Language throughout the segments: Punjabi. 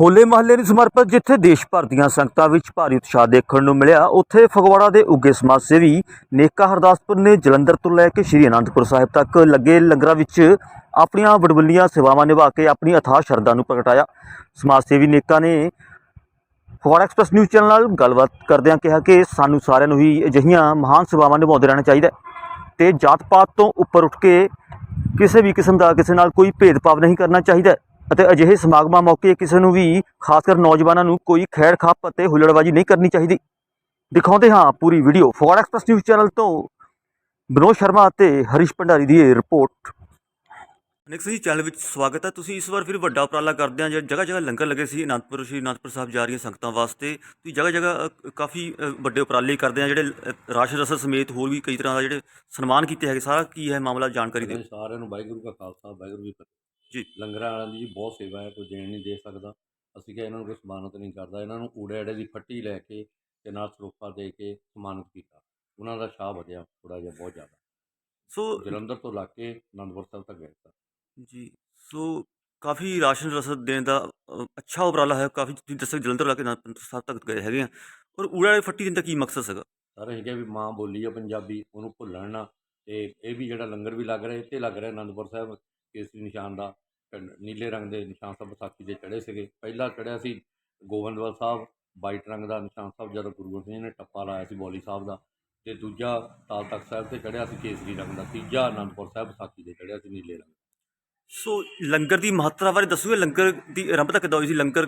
ਹੋਲੇ ਮਹੱਲੇ ਨੂੰ ਸਮਰਪਿਤ ਜਿੱਥੇ ਦੇਸ਼ ਭਰ ਦੀਆਂ ਸੰਗਤਾਂ ਵਿੱਚ ਭਾਰੀ ਉਤਸ਼ਾਹ ਦੇਖਣ ਨੂੰ ਮਿਲਿਆ, ਉੱਥੇ ਫਗਵਾੜਾ ਦੇ ਉੱਗੇ ਸਮਾਜ ਸੇਵੀ ਨੇਕਾ ਹਰਦਾਸਪੁਰ ਨੇ ਜਲੰਧਰ ਤੋਂ ਲੈ ਕੇ ਸ਼੍ਰੀ ਅਨੰਦਪੁਰ ਸਾਹਿਬ ਤੱਕ ਲੱਗੇ ਲੰਗਰਾਂ ਵਿੱਚ ਆਪਣੀਆਂ ਵਡਵੱਲੀਆਂ ਸੇਵਾਵਾਂ ਨਿਭਾ ਕੇ ਆਪਣੀ ਅਥਾਹ ਸ਼ਰਧਾ ਨੂੰ ਪ੍ਰਗਟਾਇਆ। ਸਮਾਜ ਸੇਵੀ ਨੇਕਾ ਨੇ ਫਗਵਾੜਾ ਐਕਸਪ੍ਰੈਸ ਨਿਊਜ਼ ਚੈਨਲ ਨਾਲ ਗੱਲਬਾਤ ਕਰਦਿਆਂ ਕਿਹਾ ਕਿ ਸਾਨੂੰ ਸਾਰਿਆਂ ਨੂੰ ਹੀ ਅਜਿਹੀਆਂ ਮਹਾਨ ਸੇਵਾਵਾਂ ਨਿਭਾਉਂਦੇ ਰਹਿਣਾ ਚਾਹੀਦਾ ਹੈ ਤੇ ਜਾਤ ਪਾਤ ਤੋਂ ਉੱਪਰ ਉੱਠ ਕੇ ਕਿਸੇ ਵੀ ਕਿਸਮ ਦਾ ਕਿਸੇ ਨਾਲ ਕੋਈ ਭੇਦਭਾਵ ਨਹੀਂ ਕਰਨਾ ਚਾਹੀਦਾ ਅਤੇ ਅਜਿਹੇ ਸਮਾਗਮਾਂ ਮੌਕੇ ਕਿਸੇ ਨੂੰ ਵੀ ਖਾਸ ਕਰ ਨੌਜਵਾਨਾਂ ਨੂੰ ਕੋਈ ਖੈਰ ਖਾਪ ਅਤੇ ਹੁੱਲੜਬਾਜ਼ੀ ਨਹੀਂ ਕਰਨੀ ਚਾਹੀਦੀ। ਦਿਖਾਉਂਦੇ ਹਾਂ ਪੂਰੀ video. Phagwara express news channel ਤੋਂ ਵਿਨੋਦ ਸ਼ਰਮਾ ਅਤੇ ਹਰੀਸ਼ ਭੰਡਾਰੀ ਦੀ ਇਹ ਰਿਪੋਰਟ। ਨੈਕਸਟ ਜੀ ਚੈਨਲ ਵਿੱਚ ਸਵਾਗਤ ਹੈ। ਤੁਸੀਂ ਇਸ ਵਾਰ ਫਿਰ ਵੱਡਾ ਉਪਰਾਲਾ ਕਰਦੇ ਆ ਜਿਹੜਾ ਜਗ੍ਹਾ ਜਗ੍ਹਾ ਲੰਗਰ ਲੱਗੇ ਸੀ? ਅਨੰਦਪੁਰ ਸ਼੍ਰੀ ਅਨੰਦਪੁਰ ਸਾਹਿਬ ਜਾ ਰਹੀਆਂ ਸੰਗਤਾਂ ਵਾਸਤੇ। ਤੁਸੀਂ ਜਗ੍ਹਾ ਜਗ੍ਹਾ ਕਾਫੀ ਵੱਡੇ ਉਪਰਾਲੇ ਕਰਦੇ ਆ ਜਿਹੜੇ ਅ, ਰਾਸ਼ਨ ਰਸਦ ਸਮੇਤ ਹੋਰ ਵੀ ਕਈ ਤਰ੍ਹਾਂ ਦਾ ਜਿਹੜੇ ਸਨਮਾਨ ਕੀਤੇ ਹੈਗੇ। ਸਾਰਾ ਕੀ ਹੈ ਮਾਮਲਾ? ਜਾਣਕਾਰੀ ਦਿਓ। ਇਹਨਾਂ ਸਾਰਿਆਂ ਨੂੰ ਵਾਹਿਗੁਰੂ ਕਾ ਖਾਲਸਾ ਵਾਹਿਗੁਰੂ ਜੀ ਜੀ। ਲੰਗਰਾਂ ਵਾਲਿਆਂ ਦੀ ਜੀ ਬਹੁਤ ਸੇਵਾ ਹੈ ਕੋਈ ਦੇਣ ਨਹੀਂ ਦੇ ਸਕਦਾ। ਅਸੀਂ ਕਿ ਇਹਨਾਂ ਨੂੰ ਕੋਈ ਸਮਾਨਤ ਨਹੀਂ ਕਰਦਾ। ਇਹਨਾਂ ਨੂੰ ਊੜੇ ਅੜੇ ਦੀ ਫੱਟੀ ਲੈ ਕੇ ਤੇ ਨਾਲ ਸਰੋਪਾ ਦੇ ਕੇ ਸਮਾਨਤ ਕੀਤਾ। ਉਹਨਾਂ ਦਾ ਸ਼ਾਹ ਵਧਿਆ ਥੋੜਾ ਜਿਹਾ ਬਹੁਤ ਜ਼ਿਆਦਾ। ਸੋ ਜਲੰਧਰ ਤੋਂ ਲੱਗ ਕੇ ਅਨੰਦਪੁਰ ਸਾਹਿਬ ਤੱਕ ਗਏ ਸਨ ਜੀ ਸੋ ਕਾਫੀ ਰਾਸ਼ਨ ਰਸਦ ਦੇਣ ਦਾ ਅ, ਅੱਛਾ ਉਪਰਾਲਾ ਹੈ। ਕਾਫੀ ਤੁਸੀਂ ਦੱਸਿਆ ਜਲੰਧਰ ਲਾ ਕੇ ਅਨੰਦਪੁਰ ਸਾਹਿਬ ਤੱਕ ਗਏ ਹੈਗੇ ਆ। ਔਰ ਊੜਾ ਵਾਲੀ ਫੱਟੀ ਦੇਣ ਦਾ ਕੀ ਮਕਸਦ ਸੀਗਾ? ਸਾਰੇ ਹੈਗੇ ਵੀ ਮਾਂ ਬੋਲੀ ਆ ਪੰਜਾਬੀ ਉਹਨੂੰ ਭੁੱਲਣ ਨਾ। ਤੇ ਇਹ ਵੀ ਜਿਹੜਾ ਲੰਗਰ ਵੀ ਲੱਗ ਰਿਹਾ ਇੱਥੇ ਲੱਗ ਰਿਹਾ ਅਨੰਦਪੁਰ ਸਾਹਿਬ। ਕੇਸਰੀ ਨਿਸ਼ਾਨ ਦਾ ਨੀਲੇ ਰੰਗ ਦੇ ਨਿਸ਼ਾਨ ਸਾਹਿਬ ਵਿਸਾਖੀ ਦੇ ਚੜੇ ਸੀਗੇ। ਪਹਿਲਾ ਚੜਿਆ ਸੀ ਗੋਬਿੰਦਵਾਲ ਸਾਹਿਬ ਵਾਈਟ ਰੰਗ ਦਾ ਨਿਸ਼ਾਨ ਸਾਹਿਬ ਜਦੋਂ ਗੁਰੂ ਗੋਬਿੰਦ ਸਿੰਘ ਨੇ ਟੱਪਾ ਲਾਇਆ ਸੀ ਬੋਲੀ ਸਾਹਿਬ ਦਾ ਤੇ ਦੂਜਾ ਤਾਲ ਤਖਤ ਸਾਹਿਬ ਤੇ ਚੜਿਆ ਸੀ ਕੇਸਰੀ ਰੰਗ ਦਾ ਤੀਜਾ ਅਨੰਦਪੁਰ ਸਾਹਿਬ ਵਿਸਾਖੀ ਦੇ ਚੜਿਆ ਸੀ ਨੀਲੇ ਰੰਗ ਸੋ ਲੰਗਰ ਦੀ ਮਹੱਤਤਾ ਬਾਰੇ ਦੱਸੋਗੇ ਲੰਗਰ ਦੀ ਆਰੰਭਤਾ ਕਿੱਦਾਂ ਹੋਈ ਸੀ? ਲੰਗਰ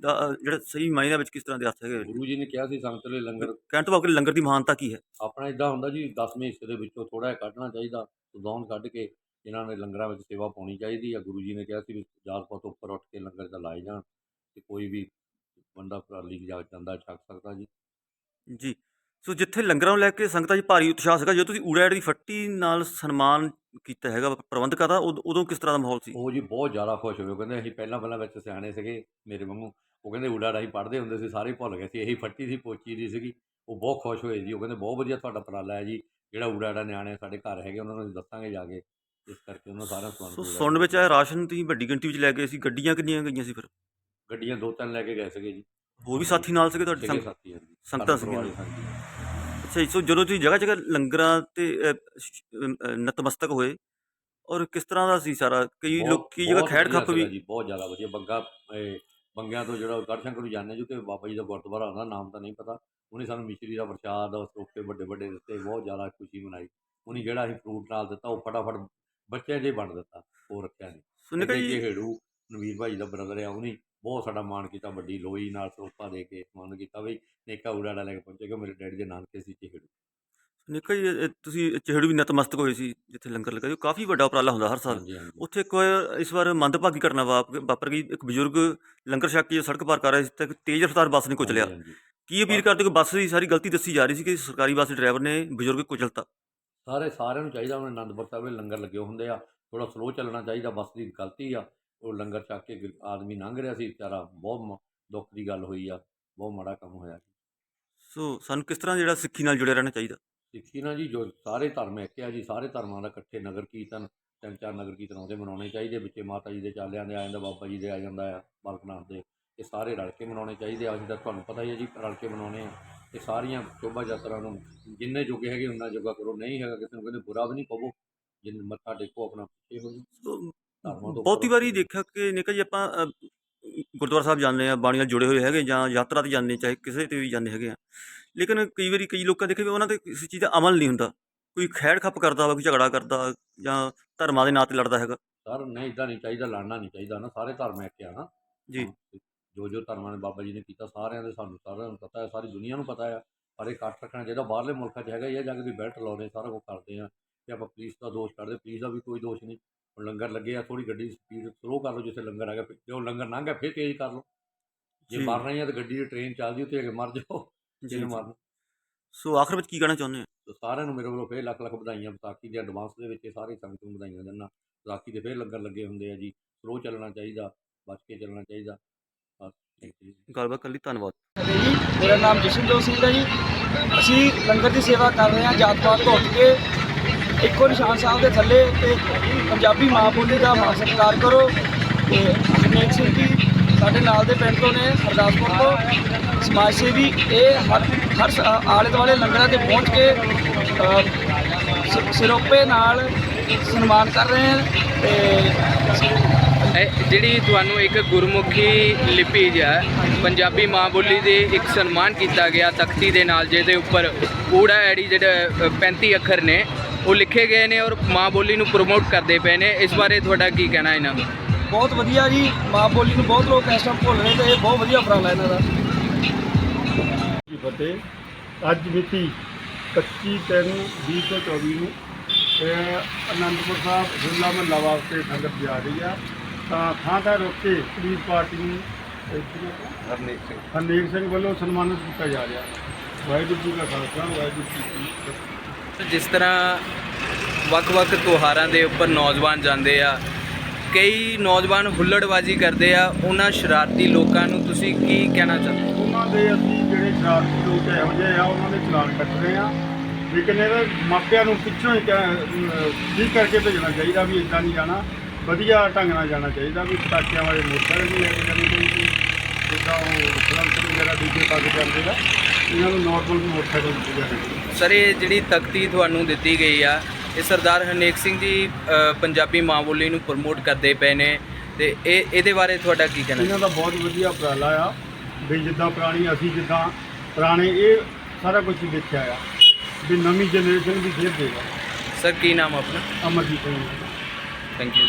ਦਾ ਜਿਹੜਾ ਸਹੀ ਮਾਇਨੇ ਵਿੱਚ ਕਿਸ ਤਰ੍ਹਾਂ ਦੇ ਅਰਥ ਹੈਗੇ? ਗੁਰੂ ਜੀ ਨੇ ਕਿਹਾ ਸੀ ਸੰਗਤ ਲਈ ਲੰਗਰ ਕਹਿਣ ਤੋਂ ਬਾਅਦ ਲੰਗਰ ਦੀ ਮਹਾਨਤਾ ਕੀ ਹੈ? ਆਪਣਾ ਇਦਾਂ ਹੁੰਦਾ ਜੀ 10ਵੇਂ ਹਿੱਸੇ ਦੇ ਵਿੱਚੋਂ ਥੋੜਾ ਜਿਹਾ ਕੱਢਣਾ ਚਾਹੀਦਾ ਸੁਦੌਨ ਕੱਢ ਕੇ ਇਹਨਾਂ ਨੇ ਲੰਗਰਾਂ ਵਿੱਚ ਸੇਵਾ ਪਾਉਣੀ ਚਾਹੀਦੀ ਆ ਗੁਰੂ ਜੀ ਨੇ ਕਿਹਾ ਸੀ ਵੀ ਜਾਤ ਪਾਤ ਉੱਪਰ ਉੱਠ ਕੇ ਲੰਗਰ ਦਾ ਲਾਏ ਜਾਣ ਤੇ ਕੋਈ ਵੀ ਬੰਦਾ ਪ੍ਰਾਲੀ ਜਾ ਜਾਂਦਾ ਛਕ ਸਕਦਾ ਜੀ। ਜੀ ਸੋ ਜਿੱਥੇ ਲੰਗਰਾਂ ਨੂੰ ਲੈ ਕੇ ਸੰਗਤਾਂ 'ਚ ਭਾਰੀ ਉਤਸ਼ਾਹ ਸੀਗਾ ਜਦੋਂ ਤੁਸੀਂ ਊੜਾ ਦੀ ਫੱਟੀ ਨਾਲ ਸਨਮਾਨ ਕੀਤਾ ਹੈਗਾ ਪ੍ਰਬੰਧਕਾਂ ਦਾ ਉਦ- ਉਦੋਂ ਕਿਸ ਤਰ੍ਹਾਂ ਦਾ ਮਾਹੌਲ ਸੀ? ਉਹ ਜੀ ਬਹੁਤ ਜ਼ਿਆਦਾ ਖੁਸ਼ ਹੋਏ ਉਹ ਕਹਿੰਦੇ ਅਸੀਂ ਪਹਿਲਾਂ ਪਹਿਲਾਂ ਵਿੱਚ ਸਿਆਣੇ ਸੀਗੇ ਮੇਰੇ ਵਾਂਗੂ ਉਹ ਕਹਿੰਦੇ ਊੜਾ ਰਾਹੀਂ ਪੜ੍ਹਦੇ ਹੁੰਦੇ ਸੀ ਸਾਰੇ ਭੁੱਲ ਗਏ ਸੀ ਇਹੀ ਫੱਟੀ ਸੀ ਪੋਚੀ ਦੀ ਸੀਗੀ ਉਹ ਬਹੁਤ ਖੁਸ਼ ਹੋਏ ਜੀ ਉਹ ਕਹਿੰਦੇ ਬਹੁਤ ਵਧੀਆ ਤੁਹਾਡਾ ਉਪਰਾਲਾ ਹੈ ਜੀ ਜਿਹੜਾ ਊੜਾ ੜਾ ਨਿਆਣੇ ਸਾਡੇ ਘਰ ਹੈਗੇ ਉਹਨਾਂ ਨੂੰ ਅਸੀਂ ਦੱਸਾਂਗੇ ਜਾ ਕੇ। ਇਸ ਕਰਕੇ ਉਹਨਾਂ ਸਾਰਿਆਂ ਨੂੰ ਸੋ ਸਮਾਨ ਸੁਣਨ ਵਿੱਚ ਆਇਆ ਰਾਸ਼ਨ ਤੁਸੀਂ ਵੱਡੀ ਗਿਣਤੀ ਵਿੱਚ ਲੈ ਗਏ ਸੀ ਗੱਡੀਆਂ ਕਿੰਨੀਆਂ ਗਈਆਂ ਸੀ ਫਿਰ? ਗੱਡੀਆਂ ਦੋ ਤਿੰਨ ਲੈ ਕੇ ਗਏ ਸੀਗੇ ਜੀ। ਹੋਰ ਵੀ ਸਾਥੀ ਨਾਲ ਸੀਗੇ ਤੁਹਾਡੇ? ਸੀਗੇ ਸੰਗ ਸਾਥੀ ਹਾਂਜੀ। ਸੰਗਤਾਂ ਪਰਿਵਾਰ ਸੀਗੀਆਂ। ਦੇ, ਹਾਂਜੀ। ਅੱਛਾ ਜੀ ਸੋ ਜਦੋਂ ਤੁਸੀਂ ਜਗ੍ਹਾ ਜਗ੍ਹਾ ਲੰਗਰਾਂ ਤੇ ਅ, ਸ਼- ਅ, ਅ, ਨਤਮਸਤਕ ਹੋਏ ਔਰ ਕਿਸ ਤਰ੍ਹਾਂ ਦਾ ਸੀ ਸਾਰਾ? ਕਈ ਬਹੁਤ- ਲੋਕ ਕਈ ਜਗ੍ਹਾ ਬਹੁਤ ਖੈੜ ਵਧੀਆ ਖੱਪ ਸੀਗਾ ਵੀ ਜੀ ਬਹੁਤ ਜ਼ਿਆਦਾ ਵਧੀਆ। ਬੰਗਾ ਇਹ ਬੰਗਿਆਂ ਤੋਂ ਜਿਹੜਾ ਗੜਸ਼ੰਕਰ ਨੂੰ ਜਾਂਦੇ ਜੋ ਕਿ ਬਾਬਾ ਜੀ ਦਾ ਗੁਰਦੁਆਰਾ ਉਹਦਾ ਨਾਮ ਤਾਂ ਨਹੀਂ ਪਤਾ। ਉਹਨੇ ਸਾਨੂੰ ਮਿਸ਼ਰੀ ਦਾ ਪ੍ਰਸ਼ਾਦ ਸਰੋਪੇ ਵੱਡੇ ਵੱਡੇ ਦਿੱਤੇ ਬਹੁਤ ਜ਼ਿਆਦਾ ਖੁਸ਼ੀ ਮਨਾਈ। ਉਹਨੇ ਜਿਹੜਾ ਅਸੀਂ ਫਰੂਟ ਨਾਲ ਦਿੱਤਾ ਉਹ ਫਟਾਫਟ ਬੱਚਿਆਂ ਜੇ ਵੰਡ ਦਿੱਤਾ ਉਹ ਰੱਖਿਆ ਨਹੀਂ ਸੋ ਨਿਕਲ ਅੱਗੇ ਜੀ ਹੇੜੂ ਨਵੀਰ ਭਾਈ ਦਾ ਬ੍ਰਦਰ ਆ ਉਹਨੇ ਬਹੁਤ ਸਾਡਾ ਮਾਣ ਕੀਤਾ ਵੱਡੀ ਲੋਈ ਨਾਲ ਸਰੋਪਾ ਦੇ ਕੇ ਮਾਣ ਕੀਤਾ ਵੀ ਨੇਕਾ ਉਡਾੜਾ ਲੈ ਕੇ ਪਹੁੰਚੇਗਾ ਮੇਰੇ ਡੈਡੀ ਦੇ ਨਾਨਕੇ ਸੀ ਚਿਹੜੂ। ਨਿਕਲ ਜੀ ਤੁਸੀਂ ਚਿਹੜੂ ਵੀ ਨਤਮਸਤਕ ਹੋਏ ਸੀ ਜਿੱਥੇ ਲੰਗਰ ਲੱਗਾ ਉਹ ਕਾਫੀ ਵੱਡਾ ਉਪਰਾਲਾ ਹੁੰਦਾ ਹਰ ਸਾਲ। ਉੱਥੇ ਇੱਕ ਇਸ ਵਾਰ ਮੰਦਭਾਗੀ ਘਟਨਾ ਵਾਪ ਵਾਪਰ ਗਈ ਇੱਕ ਬਜ਼ੁਰਗ ਲੰਗਰ ਛਕ ਕੇ ਸੜਕ ਪਾਰ ਕਰ ਰਿਹਾ ਸੀ ਤੇ ਤੇਜ਼ ਰਫ਼ਤਾਰ ਬੱਸ ਨੇ ਕੁਚਲਿਆ। ਕੀ ਅਪੀਲ ਕਰਦੇ ਕਿ ਬੱਸ ਦੀ ਸਾਰੀ ਗਲਤੀ ਦੱਸੀ ਜਾ ਰਹੀ ਸੀ ਕਿ ਸਰਕਾਰੀ ਬੱਸ ਡਰਾਈਵਰ ਨੇ ਬਜ਼ੁਰਗ ਕੁਚਲਤਾ? ਸਾਰੇ ਸਾਰਿਆਂ ਨੂੰ ਚਾਹੀਦਾ ਉਹਨੇ ਆਨੰਦਪੁਰ ਸਾਹਿਬ ਦੇ ਲੰਗਰ ਲੱਗੇ ਹੁੰਦੇ ਆ ਥੋੜਾ ਸਲੋ ਚੱਲਣਾ ਚਾਹੀਦਾ ਬੱਸ ਦੀ ਗਲਤੀ ਆ ਉਹ ਲੰਗਰ ਛਕ ਕੇ ਆਦਮੀ ਲੰਘ ਰਿਹਾ ਸੀ ਵਿਚਾਰਾ ਬਹੁਤ ਦੁੱਖ ਦੀ ਗੱਲ ਹੋਈ ਆ ਬਹੁਤ ਮਾੜਾ ਕੰਮ ਹੋਇਆ ਸੋ। ਸਾਨੂੰ ਕਿਸ ਤਰ੍ਹਾਂ ਜਿਹੜਾ ਸਿੱਖੀ ਨਾਲ ਜੁੜਿਆ ਰਹਿਣਾ ਚਾਹੀਦਾ? ਸਿੱਖੀ ਨਾ ਜੀ ਜੋ ਸਾਰੇ ਧਰਮ ਇੱਕ ਆ ਜੀ ਸਾਰੇ ਧਰਮਾਂ ਦਾ ਇਕੱਠੇ ਨਗਰ ਕੀਰਤਨ ਤਿੰਨ ਚਾਰ ਨਗਰ ਕੀਰਤਨ ਆਉਂਦੇ ਮਨਾਉਣੇ ਚਾਹੀਦੇ ਵਿੱਚੇ ਮਾਤਾ ਜੀ ਦੇ ਚਾਲਿਆਂ ਦੇ ਆ ਜਾਂਦਾ ਬਾਬਾ ਜੀ ਦੇ ਆ ਜਾਂਦਾ ਆ ਬਾਲਕਨਾਥ ਦੇ ਇਹ ਸਾਰੇ ਰਲ ਕੇ ਮਨਾਉਣੇ ਚਾਹੀਦੇ ਆ ਅਸੀਂ ਤਾਂ ਤੁਹਾਨੂੰ ਪਤਾ ਹੀ ਹੈ ਜੀ ਰਲ ਕੇ ਮਨਾਉਣੇ ਆ। ਇਹ ਸਾਰੀਆਂ ਸ਼ੋਭਾ ਯਾਤਰਾ ਨੂੰ ਜਿੰਨੇ ਜੋਗੇ ਹੈਗੇ ਉਹਨਾਂ ਜੋਗਾ ਕਰੋ। ਨਹੀਂ ਹੈਗਾ ਕਿਸੇ ਨੂੰ ਕਹਿੰਦੇ ਬੁਰਾ ਵੀ ਨਹੀਂ ਕਹੋ। ਜਿੰਨ ਮੱਥਾ ਟੇਕੋ ਆਪਣਾ ਪਿੱਛੇ ਹੋ ਜੀ ਬਹੁਤੀ ਵਾਰੀ ਦੇਖਿਆ ਕਿ ਨਿਕਾ ਜੀ ਆਪਾਂ ਗੁਰਦੁਆਰਾ ਸਾਹਿਬ ਜਾਂਦੇ ਆ ਬਾਣੀ ਨਾਲ ਜੁੜੇ ਹੋਏ ਹੈਗੇ ਜਾਂ ਯਾਤਰਾ ਤੇ ਜਾਂਦੇ ਚਾਹੇ ਕਿਸੇ ਤੇ ਵੀ ਜਾਂਦੇ ਹੈਗੇ ਆ ਲੇਕਿਨ ਕਈ ਵਾਰੀ ਕਈ ਲੋਕਾਂ ਦੇਖੇ ਵੀ ਉਹਨਾਂ ਤੇ ਕਿਸੇ ਚੀਜ਼ ਦਾ ਅਮਲ ਨਹੀਂ ਹੁੰਦਾ। ਕੋਈ ਖੈੜ ਖੱਪ ਕਰਦਾ ਵਾ ਕੋਈ ਝਗੜਾ ਕਰਦਾ ਜਾਂ ਧਰਮਾਂ ਦੇ ਨਾਂ ਤੇ ਲੜਦਾ ਹੈਗਾ। ਸਰ ਨਹੀਂ ਇਦਾਂ ਨਹੀਂ ਚਾਹੀਦਾ ਲੜਨਾ ਨਹੀਂ ਚਾਹੀਦਾ ਨਾ। ਸਾਰੇ ਧਰਮ ਇੱਕ ਆ ਨਾ। ਜੀ। ਜੋ ਜੋ ਧਰਮਾਂ ਨੇ ਬਾਬਾ ਜੀ ਨੇ ਕੀਤਾ ਸਾਰਿਆਂ ਦੇ ਸਾਨੂੰ ਸਾਰਿਆਂ ਨੂੰ ਪਤਾ ਹੈ ਸਾਰੀ ਦੁਨੀਆ ਨੂੰ ਪਤਾ ਆ ਪਰ ਇਹ ਇਕੱਠ ਰੱਖਣਾ ਚਾਹੀਦਾ ਬਾਹਰਲੇ ਮੁਲਕਾਂ 'ਚ ਹੈਗਾ ਹੀ ਆ ਜਾ ਕੇ ਵੀ ਬੈਲਟ ਲਾਉਣੇ ਸਾਰਾ ਕੁਝ ਕਰਦੇ ਆ। ਤੇ ਆਪਾਂ ਪੁਲਿਸ ਦਾ ਦੋਸ਼ ਕੱਢਦੇ ਪੁਲਿਸ ਦਾ ਵੀ ਕੋਈ ਦੋਸ਼ ਨਹੀਂ। ਹੁਣ ਲੰਗਰ ਲੱਗੇ ਆ ਥੋੜੀ ਗੱਡੀ ਸਪੀਡ ਸਲੋ ਕਰ ਲਓ ਜਿੱਥੇ ਲੰਗਰ ਹੈਗਾ ਜੇ ਉਹ ਲੰਗਰ ਲੰਘ ਗਿਆ ਫਿਰ ਤੇਜ਼ ਕਰ ਲਓ। ਜੇ ਜੀ। ਮਰਨਾ ਹੀ ਆ ਤਾਂ ਗੱਡੀ ਦੀ ਟ੍ਰੇਨ ਚੱਲਦੀ ਉੱਤੇ ਅੱਗੇ ਮਰ ਜਾਓ ਜੀ। ਮਰਨਾ। ਸੋ ਆਖਰ ਵਿੱਚ ਕੀ ਕਹਿਣਾ ਚਾਹੁੰਦੇ ਆ ਤੇ ਸਾਰਿਆਂ ਨੂੰ ਮੇਰੇ ਵੱਲੋਂ ਫਿਰ ਲੱਖ ਲੱਖ ਵਧਾਈਆਂ ਵਿਸਾਖੀ ਦੇ ਐਡਵਾਂਸ ਦੇ ਵਿੱਚ ਇਹ ਸਾਰੇ ਸੰਗਤ ਨੂੰ ਵਧਾਈਆਂ ਦਿੰਦਾ। ਵਿਸਾਖੀ ਦੇ ਫਿਰ ਲੰਗਰ ਲੱਗੇ ਹੁੰਦੇ ਆ ਜੀ। ਸਲੋ ਚੱਲਣਾ ਚਾਹੀਦਾ ਬਚ ਕੇ ਚੱਲਣਾ ਚਾਹੀਦਾ। ਗੱਲਬਾਤ ਕਰਨ ਲਈ ਧੰਨਵਾਦ। ਜੀ ਮੇਰਾ ਨਾਮ ਜਸ਼ਨਜੋਤ ਸਿੰਘ ਹੈ ਜੀ। ਅਸੀਂ ਲੰਗਰ ਦੀ ਸੇਵਾ ਕਰ ਰਹੇ ਹਾਂ ਜਾਤ ਪਾਤ ਤੋਂ ਉੱਠ ਕੇ। ਇੱਕੋ ਨਿਸ਼ਾਨ ਸਾਹਿਬ ਦੇ ਥੱਲੇ ਤੇ ਪੰਜਾਬੀ ਮਾਂ ਬੋਲੀ ਦਾ ਮਾਣ ਸਤਿਕਾਰ ਕਰੋ। ਤੇ ਹਰਨੇਕ ਸਿੰਘ ਜੀ ਸਾਡੇ ਨਾਲ ਦੇ ਪਿੰਡ ਤੋਂ ਨੇ ਹਰਦਾਸਪੁਰ ਤੋਂ। ਸਮਾਜ ਸੇਵੀ ਇਹ ਹਰ ਹਰ ਆਲੇ ਦੁਆਲੇ ਲੰਗਰਾਂ ਤੇ ਪਹੁੰਚ ਕੇ ਅ, ਸਿਰੋਪੇ ਨਾਲ ਸਨਮਾਨ ਕਰ ਰਹੇ ਹਨ। ਤੇ ਇਹ ਜਿਹੜੀ ਤੁਹਾਨੂੰ ਇੱਕ ਗੁਰਮੁਖੀ ਲਿਪੀ ਹੈ ਪੰਜਾਬੀ ਮਾਂ ਬੋਲੀ ਦੇ ਇੱਕ ਸਨਮਾਨ ਕੀਤਾ ਗਿਆ ਤਖਤੀ ਦੇ ਨਾਲ ਜਿਹਦੇ ਉੱਪਰ ਊੜਾ ਐੜੀ ਜਿਹੜੇ ਅ, 35 ਅੱਖਰ ਨੇ ਉਹ ਲਿਖੇ ਗਏ ਨੇ ਔਰ ਮਾਂ ਬੋਲੀ ਨੂੰ ਪ੍ਰਮੋਟ ਕਰਦੇ ਪਏ ਨੇ। ਇਸ ਬਾਰੇ ਤੁਹਾਡਾ ਕੀ ਕਹਿਣਾ ਇਹਨਾਂ ਦਾ? ਬਹੁਤ ਵਧੀਆ ਜੀ ਮਾਂ ਬੋਲੀ ਨੂੰ ਬਹੁਤ ਲੋਕ ਇਸ ਟਾਈਮ ਭੁੱਲ ਰਹੇ ਤੇ ਇਹ ਬਹੁਤ ਵਧੀਆ ਉਪਰਾਲਾ ਇਹਨਾਂ ਦਾ। ਫਤਿਹ ਅੱਜ ਮਿਤੀ 25 ਤਿੰਨ 2024 ਨੂੰ ਅਨੰਦਪੁਰ ਸਾਹਿਬ ਹੁੱਲਾ ਮਹੱਲਾ ਵਾਸਤੇ ਸੰਗਤ ਜਾ ਰਹੀ ਆ। ਤਾਂ ਥਾਂ ਥਾਂ ਰੋਕ ਕੇ ਪੁਲਿਸ ਪਾਰਟੀ ਨੂੰ ਹਰਨੇਕ ਸਿੰਘ। ਵੱਲੋਂ ਸਨਮਾਨਿਤ ਕੀਤਾ ਜਾ ਰਿਹਾ। ਵਾਹਿਗੁਰੂ ਜੀ ਕਾ ਖਾਲਸਾ ਵਾਹਿਗੁਰੂ ਜੀ ਕੀ ਫਤਿਹ। ਜਿਸ ਤਰ੍ਹਾਂ ਵੱਖ-ਵੱਖ ਤਿਉਹਾਰਾਂ ਦੇ ਉੱਪਰ ਨੌਜਵਾਨ ਜਾਂਦੇ ਆ ਕਈ ਨੌਜਵਾਨ ਹੁੱਲੜਬਾਜ਼ੀ ਕਰਦੇ ਆ ਉਹਨਾਂ ਸ਼ਰਾਰਤੀ ਲੋਕਾਂ ਨੂੰ ਤੁਸੀਂ ਕੀ ਕਹਿਣਾ ਚਾਹੁੰਦੇ ਹੋ? ਉਹਨਾਂ ਦੇ ਅਸੀਂ ਜਿਹੜੇ ਸ਼ਰਾਰਤੀ ਲੋਕ ਇਹੋ ਜਿਹੇ ਆ ਉਹਨਾਂ ਦੇ ਚਲਾਨ ਕੱਟ ਰਹੇ ਆ। ਲੇਕਿਨ ਇਹਦੇ ਮਾਪਿਆਂ ਨੂੰ ਪਿੱਛੋਂ ਹੀ ਠੀਕ ਕਰਕੇ ਭੇਜਣਾ ਚਾਹੀਦਾ ਵੀ ਇਦਾਂ ਨਹੀਂ ਜਾਣਾ? ਵਧੀਆ ਢੰਗ ਨਾਲ ਜਾਣਾ ਚਾਹੀਦਾ ਵੀ ਪਟਾਕਿਆਂ ਵਾਲੇ ਮੋਟਰ ਨਹੀਂ ਲੈ ਕੇ ਜਾਣੀ ਚਾਹੀਦੀ ਜਿੱਦਾਂ ਉਹ ਫਲੰਸ ਵਗੈਰਾ ਡੀਜੇ ਪਾ ਕੇ ਜਾਂਦੇ ਆ ਇਹਨਾਂ ਨੂੰ ਨਾਰਮਲ ਮੋਟਰਸਾਈਕਲ ਦਿੱਤੇ ਜਾਣੇ ਸਰ ਇਹ ਜਿਹੜੀ ਤਖਤੀ ਤੁਹਾਨੂੰ ਦਿੱਤੀ ਗਈ ਆ ਇਹ ਸਰਦਾਰ ਹਰਨੇਕ ਸਿੰਘ ਜੀ ਪੰਜਾਬੀ ਮਾਂ ਬੋਲੀ ਨੂੰ ਪ੍ਰਮੋਟ ਕਰਦੇ ਪਏ ਨੇ। ਤੇ ਇਹ ਇਹਦੇ ਬਾਰੇ ਤੁਹਾਡਾ ਕੀ ਕਹਿਣਾ? ਇਹਨਾਂ ਦਾ ਬਹੁਤ ਵਧੀਆ ਉਪਰਾਲਾ ਆ ਵੀ ਜਿੱਦਾਂ ਪੁਰਾਣੀ ਅਸੀਂ ਜਿੱਦਾਂ ਪੁਰਾਣੇ ਇਹ ਸਾਰਾ ਕੁਝ ਦੇਖਿਆ ਆ ਵੀ ਨਵੀਂ ਜਨਰੇਸ਼ਨ ਵੀ ਫੇਰ ਦੇਗਾ ਸਰ ਕੀ ਨਾਮ ਆਪਣਾ? ਅਮਰਜੀਤ ਸਿੰਘ। Thank you